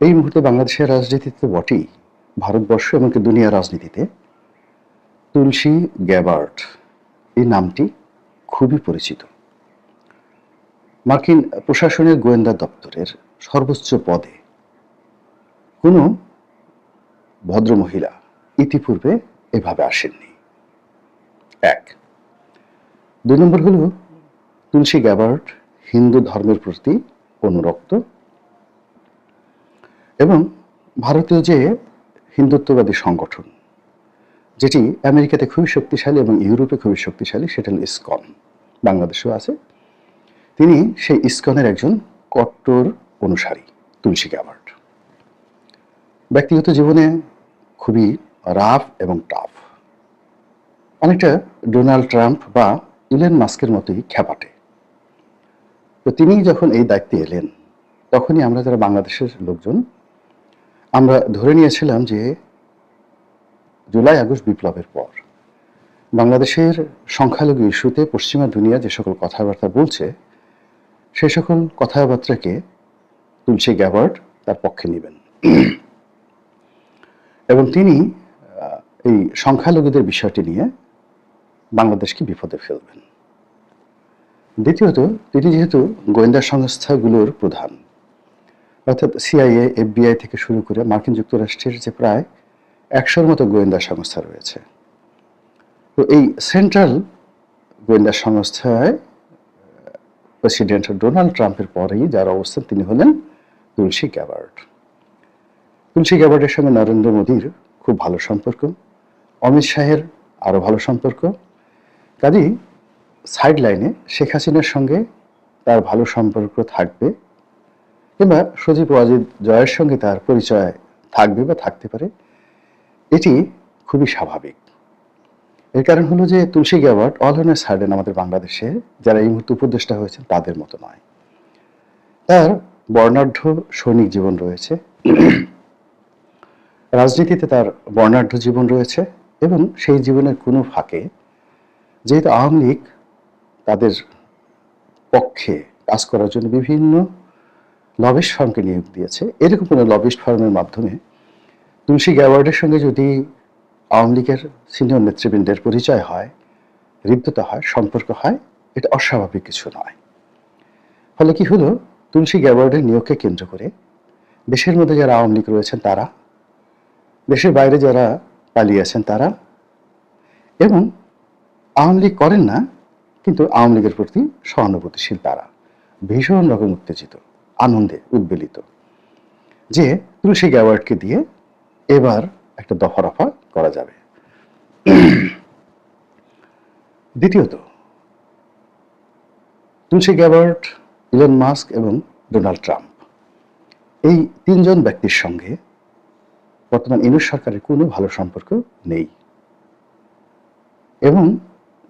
এই মুহূর্তে বাংলাদেশের রাজনীতিতে বটেই, ভারতবর্ষ এমনকি দুনিয়া রাজনীতিতে। তুলসী গ্যাবার্ট, এই নামটি খুবই পরিচিত। মার্কিন প্রশাসনের গোয়েন্দা দপ্তরের সর্বোচ্চ পদে কোনো ভদ্রমহিলা ইতিপূর্বে এভাবে আসেননি। এক, দুই নম্বর হলো, তুলসী গ্যাবার্ট হিন্দু ধর্মের প্রতি অনুরক্ত এবং ভারতীয় যে হিন্দুত্ববাদী সংগঠন, যেটি আমেরিকাতে খুবই শক্তিশালী এবং ইউরোপে খুবই শক্তিশালী, সেটা হল ইসকন। বাংলাদেশেও আছে। তিনি সেই ইসকনের একজন কট্টর অনুসারী, তুলসী গ্যাবার্ট ব্যক্তিগত জীবনে খুবই রাফ এবং টাফ। অনেকটা ডোনাল্ড ট্রাম্প বা ইলেন মাস্কের মতোই খ্যাপাটে। তো তিনি যখন এই দায়িত্বে এলেন, তখনই আমরা যারা বাংলাদেশের লোকজন আমরা ধরে নিয়েছিলাম যে জুলাই, আগস্ট বিপ্লবের পর বাংলাদেশের সংখ্যালঘু ইস্যুতে পশ্চিমা দুনিয়া যে সকল কথাবার্তা বলছে সেই সকল কথাবার্তাকে তুলসী গ্যাবার্ড তার পক্ষে নেবেন। এবং তিনি এই সংখ্যালঘুদের বিষয়টি নিয়ে বাংলাদেশকে বিপদে ফেলবেন। দ্বিতীয়ত, তিনি যেহেতু গোয়েন্দা সংস্থাগুলোর প্রধান অর্থাৎ সিআইএ এফবিআই থেকে শুরু করে মার্কিন যুক্তরাষ্ট্রের যে প্রায় একশোর মতো গোয়েন্দা সংস্থা রয়েছে। তো এই সেন্ট্রাল গোয়েন্দা সংস্থায় প্রেসিডেন্ট ডোনাল্ড ট্রাম্পের পরেই যার অবস্থান তিনি হলেন তুলসী গ্যাবার্ড তুলসী গ্যাবার্ডের সঙ্গে নরেন্দ্র মোদীর খুব ভালো সম্পর্ক, অমিত শাহের আরও ভালো সম্পর্ক। কাজেই সাইড লাইনে শেখ হাসিনার সঙ্গে তার ভালো সম্পর্ক থাকবে কিংবা সজীব ওয়াজিদ জয়ের সঙ্গে তার পরিচয় থাকবে বা থাকতে পারে, এটি খুবই স্বাভাবিক। এর কারণ হলো যে তুলসী গ্যাওয়ার্ড অল অন সাইডেন আমাদের বাংলাদেশে, যারা এই মুহূর্তে উপদেষ্টা হয়েছেন, তাদের মতো নয়। তার বর্ণাঢ্য সৈনিক জীবন রয়েছে। রাজনীতিতে তার বর্ণাঢ্য জীবন রয়েছে এবং সেই জীবনের কোনো ফাঁকে যেহেতু আওয়ামী লীগ তাদের পক্ষে কাজ করার জন্য বিভিন্ন লবিস্ট ফার্মকে নিয়োগ দিয়েছে। এরকম কোনো লবিস্ট ফার্মের মাধ্যমে তুলসী গ্যাওয়ার্ডের সঙ্গে যদি আওয়ামী লীগের সিনিয়র নেতৃবৃন্দের পরিচয় হয় হৃদ্যতা হয়, সম্পর্ক হয়, এটা অস্বাভাবিক কিছু নয়। ফলে কি হলো? তুলসী গ্যাওয়ার্ডের নিয়োগকে কেন্দ্র করে দেশের মধ্যে যারা আওয়ামী লীগ রয়েছেন তারা, দেশের বাইরে যারা পালিয়ে আছেন তারা, এবং আওয়ামী লীগ করেন না, কিন্তু আওয়ামী লীগের প্রতি সহানুভূতিশীল তারা, ভীষণ রকম উত্তেজিত। আনন্দে উদ্বেলিত। যে তুলসী গ্যাওয়ার্ডকে দিয়ে এবার একটা দফা রফা করা যাবে। দ্বিতীয়ত, তুলসী গ্যাবার্ট ইলন মাস্ক এবং ডোনাল্ড ট্রাম্প, এই তিনজন ব্যক্তির সঙ্গে বর্তমান ইনুস সরকারের কোনো ভালো সম্পর্ক নেই। এবং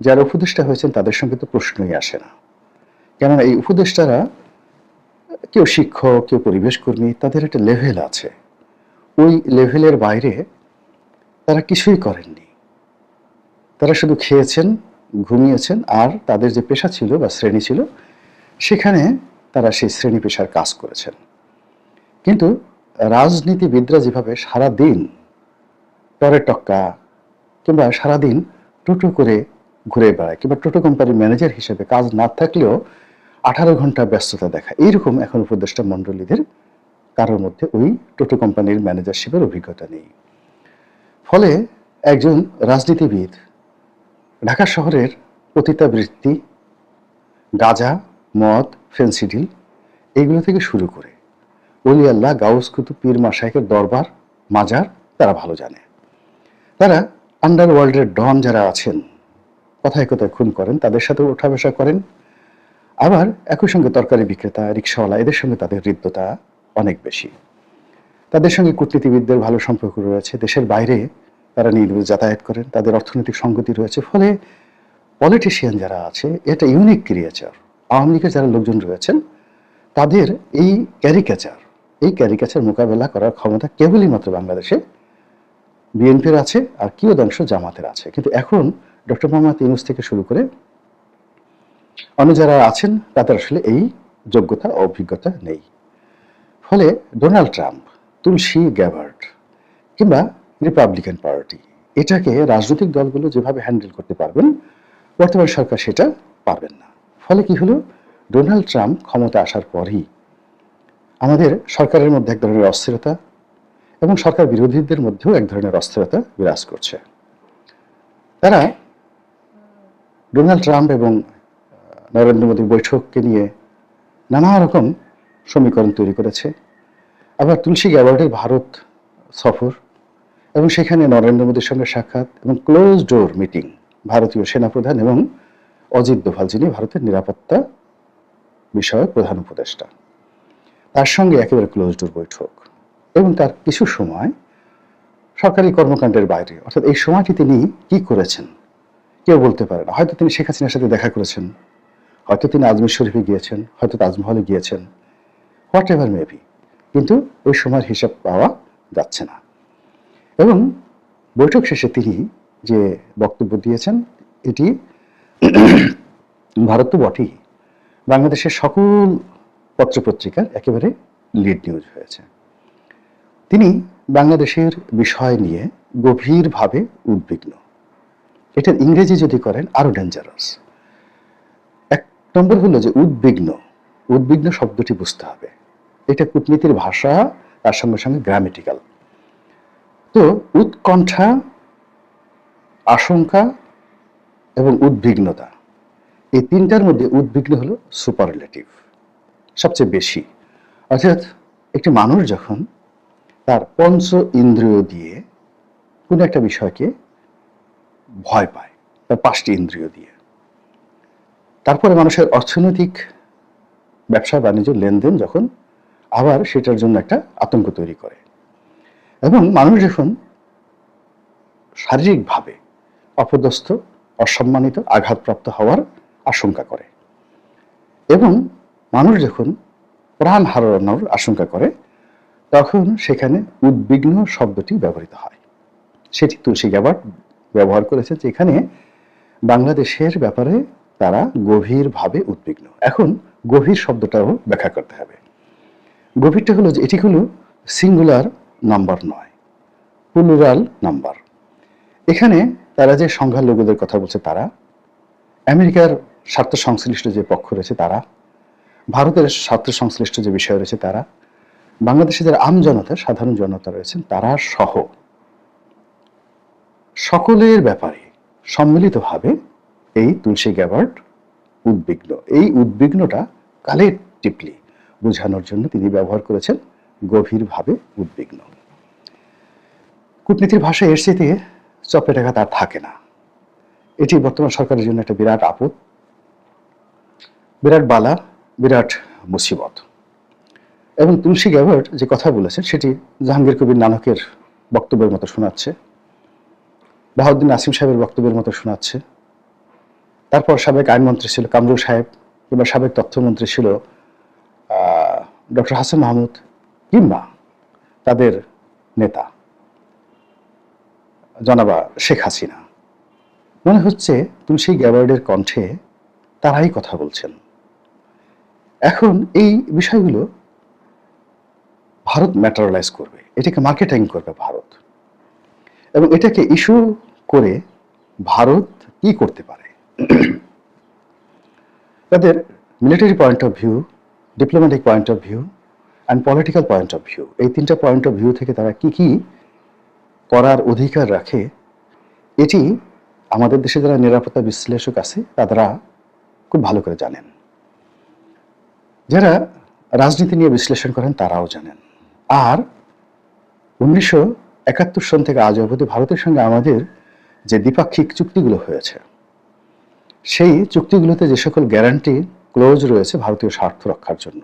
যারা উপদেষ্টা হয়েছেন তাদের সঙ্গে তো প্রশ্নই আসে না। কেননা এই উপদেষ্টারা কেউ শিক্ষক, কেউ পরিবেশ কর্মী, তাদের একটা লেভেল আছে। ওই লেভেলের বাইরে তারা কিছুই করেননি। তারা শুধু খেয়েছেন, ঘুমিয়েছেন, আর তাদের যে পেশা ছিল বা শ্রেণি ছিল, সেখানে তারা সেই শ্রেণি পেশার কাজ করেছেন। কিন্তু রাজনীতিবিদরা যেভাবে সারা দিন পরে টক্কা কিংবা সারাদিন টোটো করে ঘুরে বেড়ায়, কিংবা টোটো কোম্পানির ম্যানেজার হিসেবে কাজ না থাকলেও আঠারো ঘণ্টা ব্যস্ততা দেখা। এইরকম এখন উপদেষ্টা মণ্ডলীদের কারোর মধ্যে ওই টোটো কোম্পানির ম্যানেজারশিপের অভিজ্ঞতা নেই। ফলে একজন রাজনীতিবিদ ঢাকা শহরের পতিতাবৃত্তি, গাঁজা, মদ ফেন্সিডিল এইগুলো থেকে শুরু করে অলি আল্লাহ, গাউস কুতুব, পীর মাসাইকের দরবার, মাজার তারা ভালো জানে। তারা আন্ডারওয়ার্ল্ডের ডন যারা আছেন, কথায় কথায় খুন করেন, তাদের সাথে ওঠা বসা করেন আবার একই সঙ্গে তরকারি বিক্রেতা, রিক্সাওয়ালা, এদের সঙ্গে তাদের হৃদ্যতা অনেক বেশি। তাদের সঙ্গে কূটনীতিবিদদের ভালো সম্পর্ক রয়েছে। দেশের বাইরে তারা নির্বিঘ্নে যাতায়াত করেন, তাদের অর্থনৈতিক সংগতি রয়েছে। ফলে পলিটিশিয়ান যারা আছে, এটা ইউনিক ক্রিয়েচার। আওয়ামী লীগের যারা লোকজন রয়েছেন, তাদের এই ক্যারিকেচার এই ক্যারিকেচার মোকাবেলা করার ক্ষমতা কেবলই মাত্র বাংলাদেশে বিএনপির আছে আর কিয়দাংশ জামাতের আছে। কিন্তু এখন ডক্টর মোহাম্মদ ইউনুস থেকে শুরু করে অন্য যারা আছেন, তাদের আসলে এই যোগ্যতা অভিজ্ঞতা নেই। ফলে ডোনাল্ড ট্রাম্প, তুলসী গ্যাবার্ড কিংবা রিপাবলিকান পার্টি, এটাকে রাজনৈতিক দলগুলো যেভাবে হ্যান্ডেল করতে পারবেন, বর্তমান সরকার সেটা পারবেন না। ফলে কি হলো? ডোনাল্ড ট্রাম্প ক্ষমতা আসার পরই আমাদের সরকারের মধ্যে এক ধরনের অস্থিরতা এবং সরকার বিরোধীদের মধ্যেও এক ধরনের অস্থিরতা বিরাজ করছে। তারা ডোনাল্ড ট্রাম্প এবং নরেন্দ্র মোদীর বৈঠককে নিয়ে নানা রকম সমীকরণ তৈরি করেছে। আবার তুলসী গ্যাবার্ডের ভারত সফর এবং সেখানে নরেন্দ্র মোদীর সঙ্গে সাক্ষাৎ এবং ক্লোজ ডোর মিটিং ভারতীয় সেনাপ্রধান এবং অজিত দোভাল, যিনি ভারতের নিরাপত্তা বিষয়ক প্রধান উপদেষ্টা। তার সঙ্গে একেবারে ক্লোজ ডোর বৈঠক এবং তার কিছু সময় সরকারি কর্মকাণ্ডের বাইরে। অর্থাৎ এই সময়টি তিনি কি করেছেন, কেউ বলতে পারে না। হয়তো তিনি শেখ হাসিনার সাথে দেখা করেছেন। হয়তো তিনি আজমির শরীফে গিয়েছেন, হয়তো তাজমহলে গিয়েছেন হোয়াট এভার মেবি কিন্তু ওই সময়ের হিসাব পাওয়া যাচ্ছে না। এবং বৈঠক শেষে তিনি যে বক্তব্য দিয়েছেন, এটি ভারত তো বটেই। বাংলাদেশের সকল পত্রপত্রিকার একেবারে লিড নিউজ হয়েছে। তিনি বাংলাদেশের বিষয় নিয়ে গভীরভাবে উদ্বিগ্ন। এটার ইংরেজি যদি করেন, আরও ডেঞ্জারাস নম্বর হলো যে উদ্বিগ্ন। উদ্বিগ্ন শব্দটি বুঝতে হবে। এটা কূটনীতির ভাষা, তার সঙ্গে সঙ্গে গ্রামেটিক্যাল তো উৎকণ্ঠা, আশঙ্কা এবং উদ্বিগ্নতা, এই তিনটার মধ্যে উদ্বিগ্ন হলো সুপারলেটিভ সবচেয়ে বেশি। অর্থাৎ একটি মানুষ যখন তার পঞ্চ ইন্দ্রিয় দিয়ে কোনো একটা বিষয়কে ভয় পায়, তার পাঁচটি ইন্দ্রিয় দিয়ে তারপরে মানুষের অর্থনৈতিক ব্যবসা, বাণিজ্য, লেনদেন যখন আবার সেটার জন্য একটা আতঙ্ক তৈরি করে। এবং মানুষ যখন শারীরিকভাবে অপদস্থ, অসম্মানিত, আঘাতপ্রাপ্ত হওয়ার আশঙ্কা করে এবং মানুষ যখন প্রাণ হারানোর আশঙ্কা করে, তখন সেখানে উদ্বিগ্ন শব্দটি ব্যবহৃত হয়। সেটি তুলসী গ্যাবার্ট ব্যবহার করেছে যেখানে বাংলাদেশের ব্যাপারে তারা গভীরভাবে উদ্বিগ্ন। এখন গভীর শব্দটাও ব্যাখ্যা করতে হবে। গভীরটা হলো যে এটি হলো সিঙ্গুলার নাম্বার নয় প্লুরাল নাম্বার এখানে তারা যে সংখ্যার লোকদের কথা বলছে তারা, আমেরিকার স্বার্থ সংশ্লিষ্ট যে পক্ষ রয়েছে তারা, ভারতের স্বার্থ সংশ্লিষ্ট যে বিষয় রয়েছে তারা বাংলাদেশের যারা আম জনতা, সাধারণ জনতা রয়েছেন, তারা সহ। সকলের ব্যাপারে সম্মিলিতভাবে এই তুলসী গ্যাবার্ড উদ্বিগ্ন। এই উদ্বিগ্নটা কালেকটিভলি বোঝানোর জন্য তিনি ব্যবহার করেছেন গভীরভাবে উদ্বিগ্ন। কূটনীতির ভাষায় এর চেয়ে টাকা তার থাকে না। এটি বর্তমান সরকারের জন্য একটা বিরাট আপদ, বিরাট বালা, বিরাট মুসিবত। এবং তুলসী গ্যাবার্ড যে কথা বলেছেন, সেটি জাহাঙ্গীর কবির নানকের বক্তব্যের মতো শোনাচ্ছে, বাহাউদ্দিন আসিম সাহেবের বক্তব্যের মতো শোনাচ্ছে। তারপর সাবেক আইনমন্ত্রী ছিল কামরুল সাহেব কিংবা সাবেক তথ্যমন্ত্রী ছিল ডক্টর হাসান মাহমুদ কিংবা তাদের নেতা, জনাবা শেখ হাসিনা। মনে হচ্ছে তুলসী গ্যাবার্ডের কণ্ঠে তারাই কথা বলছেন। এখন এই বিষয়গুলো ভারত ম্যাটারালাইজ করবে, এটাকে মার্কেটিং করবে ভারত। এবং এটাকে ইস্যু করে ভারত কি করতে পারে? তাদের military point of view diplomatic point of view and political point of view এই তিনটা পয়েন্ট অফ ভিউ থেকে তারা কি কি করার অধিকার রাখে, এটি আমাদের দেশে যারা নিরাপত্তা বিশ্লেষক আছে তারা খুব ভালো করে জানেন। যারা রাজনীতি নিয়ে বিশ্লেষণ করেন, তারাও জানেন। আর উনিশশো একাত্তর সন থেকে আজ অবধি ভারতের সঙ্গে আমাদের যে দ্বিপাক্ষিক চুক্তিগুলো হয়েছে সেই চুক্তিগুলোতে যে সকল গ্যারান্টি ক্লোজ রয়েছে ভারতীয় স্বার্থ রক্ষার জন্য,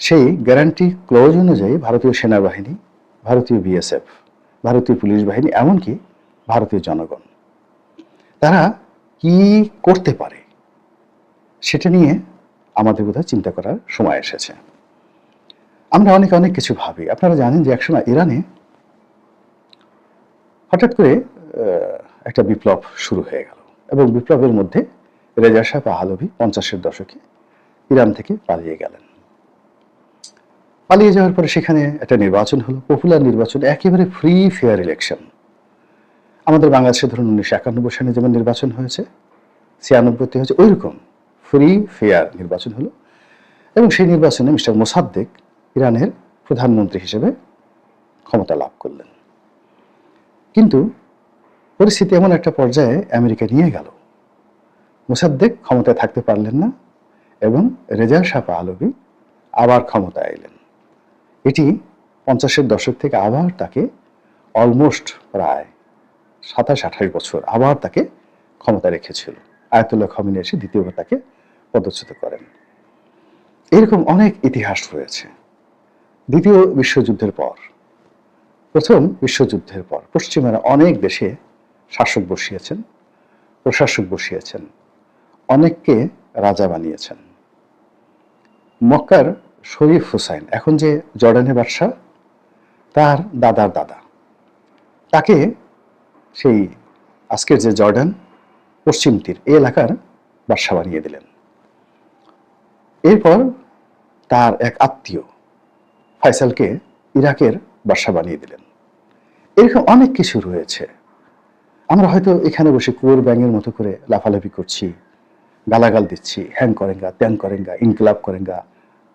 সেই গ্যারান্টি ক্লোজ অনুযায়ী ভারতীয় সেনাবাহিনী, ভারতীয় বিএসএফ, ভারতীয় পুলিশ বাহিনী, এমনকি ভারতীয় জনগণ, তারা কি করতে পারে সেটা নিয়ে আমাদের বোধহয় চিন্তা করার সময় এসেছে। আমরা অনেক অনেক কিছু ভাবি। আপনারা জানেন যে একসময় ইরানে হঠাৎ করে একটা বিপ্লব শুরু হয়ে গেল। এবং বিপ্লবের মধ্যে রেজা সাহেব আহলভি পঞ্চাশের দশকে ইরান থেকে পালিয়ে গেলেন। পালিয়ে যাওয়ার পরে সেখানে একটা নির্বাচন হলো, পপুলার নির্বাচন, একেবারে ফ্রি ফেয়ার ইলেকশন আমাদের বাংলাদেশে ধরুন উনিশশো একানব্বই সালে যেমন নির্বাচন হয়েছে, ছিয়ানব্বইতে হয়েছে ওই রকম ফ্রি ফেয়ার নির্বাচন হলো। এবং সেই নির্বাচনে মিস্টার মোসাদ্দেক ইরানের প্রধানমন্ত্রী হিসেবে ক্ষমতা লাভ করলেন। কিন্তু পরিস্থিতি এমন একটা পর্যায়ে আমেরিকা নিয়ে গেল। মোসাদ্দেক ক্ষমতায় থাকতে পারলেন না এবং রেজা শাপা আলবি আবার ক্ষমতায় এলেন। এটি পঞ্চাশের দশক থেকে আবার তাকে অলমোস্ট প্রায় সাতাশ, আঠাশ বছর আবার তাকে ক্ষমতা রেখেছিল। আয়তুল্লাহ খমিনী এসে দ্বিতীয়বার তাকে পদচ্যুত করেন। এরকম অনেক ইতিহাস রয়েছে। দ্বিতীয় বিশ্বযুদ্ধের পর, প্রথম বিশ্বযুদ্ধের পর পশ্চিমারা অনেক দেশে শাসক বসিয়েছেন, প্রশাসক বসিয়েছেন, অনেককে রাজা বানিয়েছেন। মক্কার শরীফ হুসাইন, এখন যে জর্ডানের বাদশাহ, তার দাদার দাদা। তাকে সেই আজকের যে জর্ডান, পশ্চিম তীর এই এলাকার বাদশা বানিয়ে দিলেন। এরপর তার এক আত্মীয় ফয়সালকে ইরাকের বাদশা বানিয়ে দিলেন। এরকম অনেক কিছু রয়েছে। আমরা হয়তো এখানে বসে কুয়োর ব্যাঙের মতো করে লাফালাফি করছি, গালাগাল দিচ্ছি, হ্যাং করেঙ্গা, ত্যাং করেঙ্গা, ইনকলাব করেঙ্গা,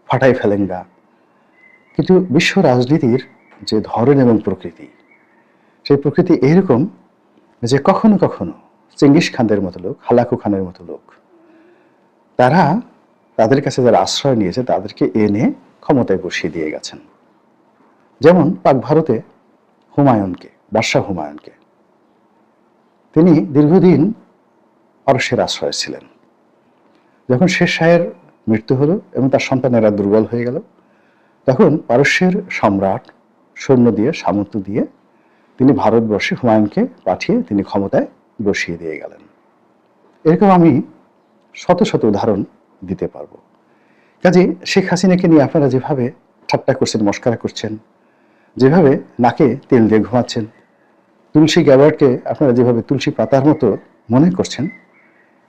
ফাটাই ফেলেঙ্গা। কিন্তু বিশ্ব রাজনীতির যে ধরন এবং প্রকৃতি, সেই প্রকৃতি এরকম যে কখনো কখনো চেঙ্গিস খানদের মতো লোক, হালাকু খানের মতো লোক, তারা তাদের কাছে যারা আশ্রয় নিয়েছে, তাদেরকে এনে ক্ষমতায় বসিয়ে দিয়ে গেছেন। যেমন পাক ভারতে হুমায়ুনকে, বাদশাহ হুমায়ুনকে। তিনি দীর্ঘদিন পারস্যের আশ্রয় ছিলেন। যখন শেষ শাহের মৃত্যু হলো এবং তার সন্তানেরা দুর্বল হয়ে গেল, তখন পারস্যের সম্রাট সৈন্য দিয়ে, সামন্ত দিয়ে তিনি ভারতবর্ষে হুমায়ুনকে পাঠিয়ে তিনি ক্ষমতায় বসিয়ে দিয়ে গেলেন। এরকম আমি শত শত উদাহরণ দিতে পারব। কাজে শেখ হাসিনাকে নিয়ে আপনারা যেভাবে ঠাট্টা করছেন, মস্কারা করছেন, যেভাবে নাকে তেল দিয়ে ঘুমাচ্ছেন তুলসী গ্যাবার্ডকে আপনারা যেভাবে তুলসী পাতার মতো মনে করছেন,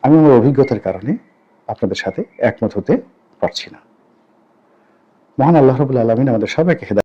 আমি আমার অভিজ্ঞতার কারণে আপনাদের সাথে একমত হতে পারছি না। মহান আল্লাহ রবুল্লা আলমিন আমাদের সবাইকে